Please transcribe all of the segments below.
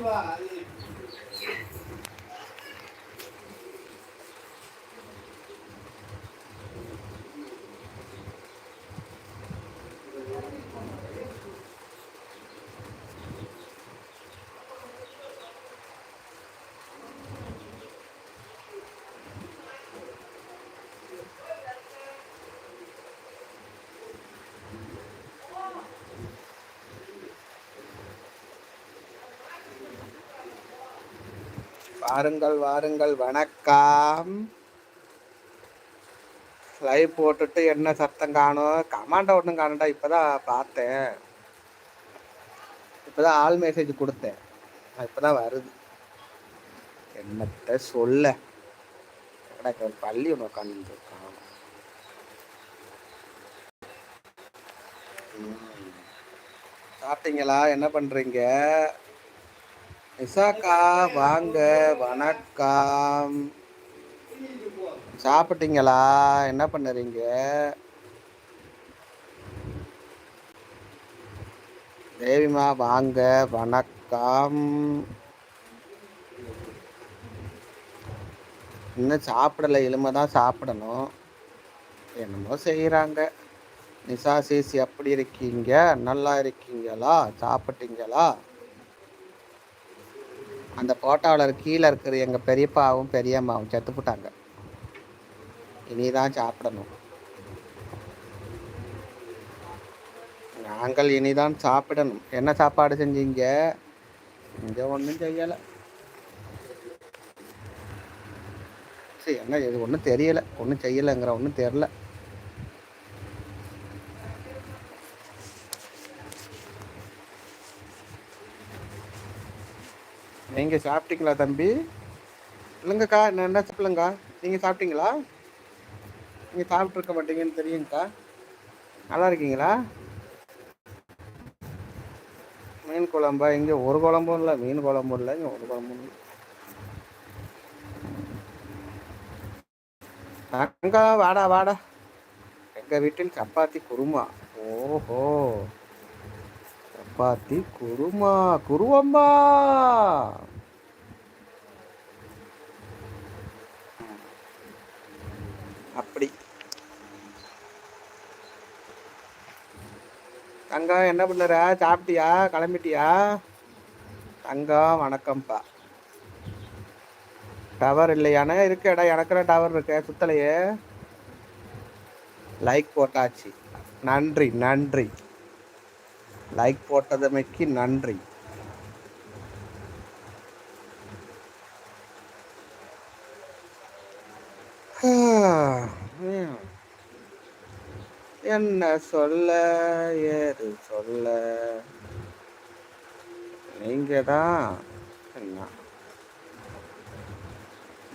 是吧？வாருங்கள் வாருங்கள் வணக்கம். லைவ் போட்டுட்டு என்ன சத்தம் காணும்? கமாண்டை ஒன்றும் காணும்டா இப்போதான் பார்த்தேன். இப்போதான் ஆள் மெசேஜ் கொடுத்தேன். இப்போதான் வருது. என்னத்த சொல்ல? எனக்கு ஒரு பள்ளி ஒன்று உட்காந்துருக்கான் சாப்பிட்டீங்களா? என்ன பண்ணுறீங்க விசாக்கா வாங்க வணக்கம். சாப்பிட்டீங்களா? என்ன பண்ணுறீங்க? தேவிமா வாங்க வணக்கம். இன்னும் சாப்பிடல எலும்பை தான் சாப்பிடணும். என்னமோ செய்கிறாங்க. நிசா சேசி எப்படி இருக்கீங்க? நல்லா இருக்கீங்களா? சாப்பிட்டீங்களா? அந்த போட்டோவில் கீழே இருக்கிற எங்கள் பெரியப்பாவும் பெரியம்மாவும் செத்து போட்டாங்க. இனிதான் சாப்பிடணும். நாங்கள் இனிதான் சாப்பிடணும். என்ன சாப்பாடு செஞ்சீங்க? இங்கே ஒன்றும் செய்யலை. சரி என்ன இது ஒன்றும் தெரியலை. ஒன்றும் செய்யலைங்கிற ஒன்றும் தெரில நீங்கள் சாப்பிட்டீங்களா தம்பி? இல்லைங்கக்கா நான் என்ன சாப்பிடலங்கா? நீங்கள் சாப்பிட்டீங்களா? நீங்கள் சாப்பிட்ருக்க மாட்டீங்கன்னு தெரியுங்கக்கா. நல்லா இருக்கீங்களா? மீன் குழம்பா? இங்கே ஒரு குழம்பும் இல்லை மீன் குழம்பும் இல்லை இங்கே ஒரு குழம்பும் இல்லை. அங்கா வாடா வாடா. எங்கள் வீட்டில் சப்பாத்தி குருமா. ஓஹோ. சப்பாத்தி குருமா குருவம்பா. அப்படி. தங்கம் என்ன பண்ணுற சாப்பிட்டியா? கிளம்பிட்டியா? தங்கம் வணக்கம்ப்பா. டவர் இல்லையானே? இருக்கேடா எனக்குற டவர் இருக்கு? சுத்தலையே. லைக் போட்டாச்சு. நன்றி நன்றி. லைக் போட்டதமைக்கு நன்றி. என்ன சொல்ல ஏது சொல்ல? நீங்க தான் என்ன?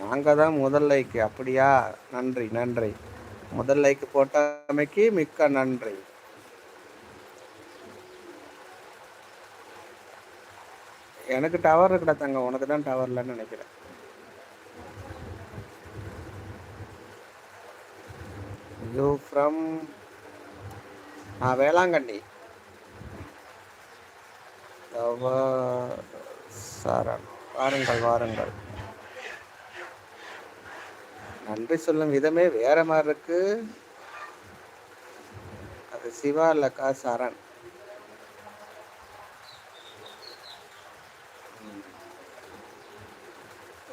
நாங்க தான் முதல் லைக் அப்படியா? நன்றி நன்றி. முதல் லைக் போட்டமைக்கு மிக்க நன்றி. எனக்கு டவர் இருக்குடா தங்க உனக்கு தான் டவர் இல்லைன்னு நினைக்கிறேன். You from ah Velankanni. சரண் வாருங்கள் வாருங்கள். நன்றி சொல்லும் விதமே வேற மாதிரி இருக்கு. அது சிவா இல்லக்கா சரண்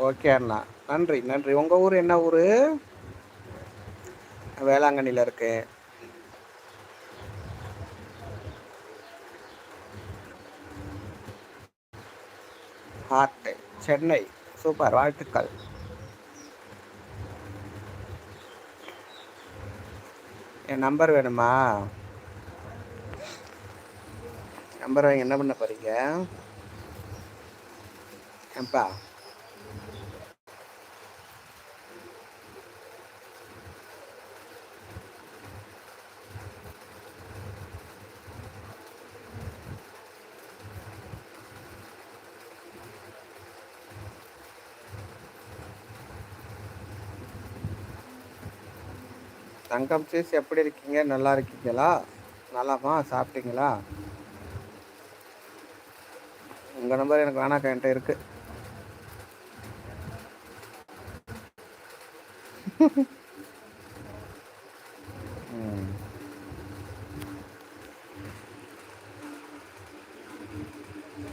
ஓகே அண்ணா. நன்றி நன்றி. உங்கள் ஊர் என்ன ஊர்? வேளாங்கண்ணியில் இருக்கு. ஹார்ட் சென்னை. சூப்பர் வாழ்த்துக்கள். என் நம்பர் வேணுமா? நம்பர் வாங்கி என்ன பண்ண போறீங்க? ஏன்பா? தங்கம் சீஸ் எப்படி இருக்கீங்க? நல்லா இருக்கீங்களா? நல்லாமா சாப்பிட்டீங்களா? உங்கள் நம்பர் எனக்கு வேணாக்கா என்கிட்ட இருக்கு.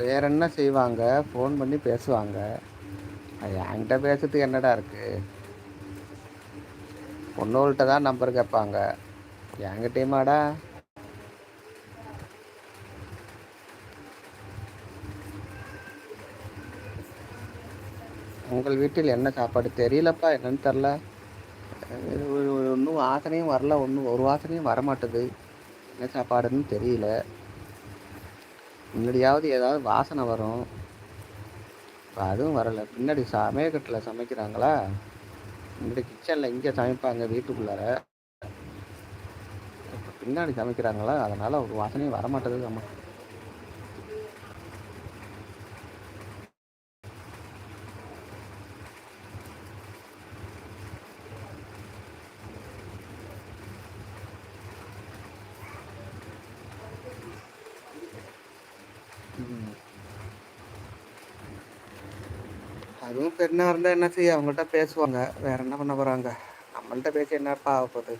வேற என்ன செய்வாங்க? ஃபோன் பண்ணி பேசுவாங்க. என்கிட்ட பேசுறதுக்கு என்னடா இருக்குது பொண்ணுகள்கிட்ட தான் நம்பர் கேட்பாங்க. என்கிட்டயுமாடா? உங்கள் வீட்டில் என்ன சாப்பாடு? தெரியலப்பா என்னன்னு தெரில ஒன்றும் வாசனையும் வரல ஒன்றும் ஒரு வாசனையும் வர மாட்டுது என்ன சாப்பாடுன்னு தெரியல. முன்னாடியாவது ஏதாவது வாசனை வரும். இப்போ அதுவும் வரலை. பின்னாடி சமையக்கட்டில் சமைக்கிறாங்களா? இந்த கிச்சனில் இங்கே சமைப்பாங்க வீட்டுக்குள்ளார. பின்னாடி சமைக்கிறாங்களா? அதனால் ஒரு வாசனையும் வர மாட்டேங்குது அதுவும் பெண்ணாக இருந்தால் என்ன செய்ய? அவங்கள்ட்ட பேசுவாங்க. வேற என்ன பண்ண போகிறாங்க நம்மள்கிட்ட பேசி என்னப்பா ஆக போகுது?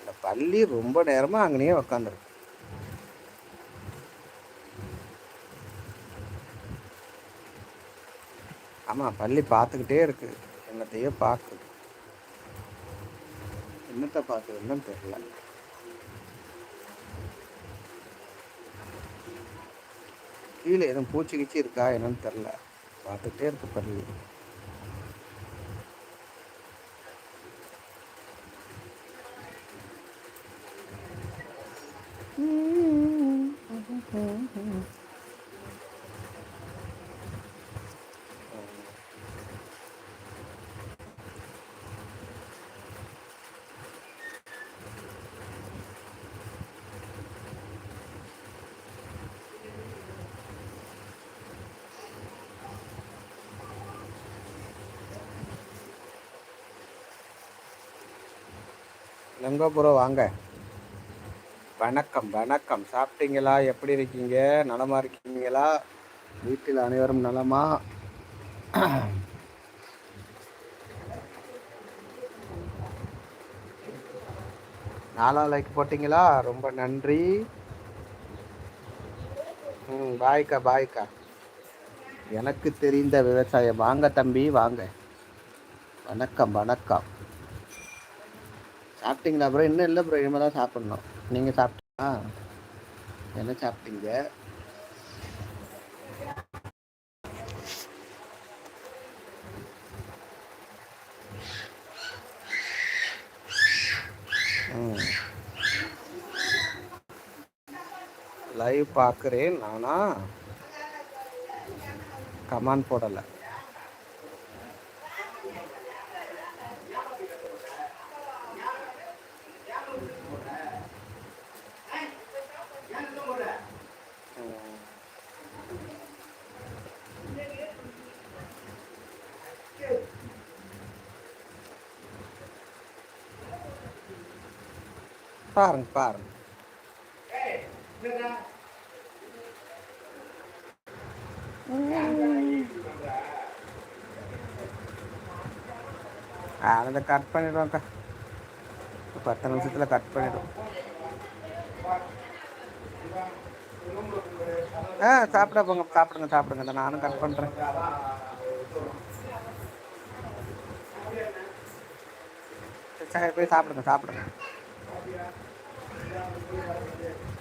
இந்த பள்ளி ரொம்ப நேரமாக அங்கேயே உக்காந்துருக்கு. ஆமாம் பள்ளி பார்த்துக்கிட்டே இருக்கு. என்னத்தையோ பார்க்குது. என்னத்தை பார்க்குதுன்னு தெரியல. கீழே எதுவும் பூச்சி கீச்சி இருக்கா என்னன்னு தெரில பார்த்துட்டே இருக்கு பள்ளி எங்க ப்ரோ வாங்க. வணக்கம் வணக்கம். சாப்பிட்டீங்களா? எப்படி இருக்கீங்க? நலமா இருக்கீங்களா? வீட்டில் அனைவரும் நலமா? நாலா லைக் போட்டிங்களா? ரொம்ப நன்றி. ம் பாய்க்கா பாய்க்கா. எனக்கு தெரிந்த விவசாயம். வாங்க தம்பி வாங்க. வணக்கம் வணக்கம். சாப்பிட்டீங்களா ப்ரோ இன்னும் இல்லை ப்ரோ இனிமேல் தான் சாப்பிட்ணும். நீங்கள் சாப்பிட்டீங்களா? என்ன சாப்பிட்டீங்க? லைவ் பார்க்குறேன். நானா? கமான் போடலை. பாருங்க பாருங்க. அதை கட் பண்ணிடுவோம்க்கா பத்து நிமிஷத்தில் கட் பண்ணிடுவோம். ஆ சாப்பிட போங்க சாப்பிடுங்க சாப்பிடுங்க. நானும் கட் பண்ணுறேன் சரி போய் சாப்பிடுங்க சாப்பிடுங்க. down the field.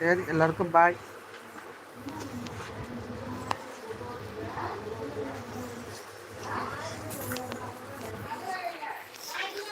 சரி எல்லாருக்கும் பாய்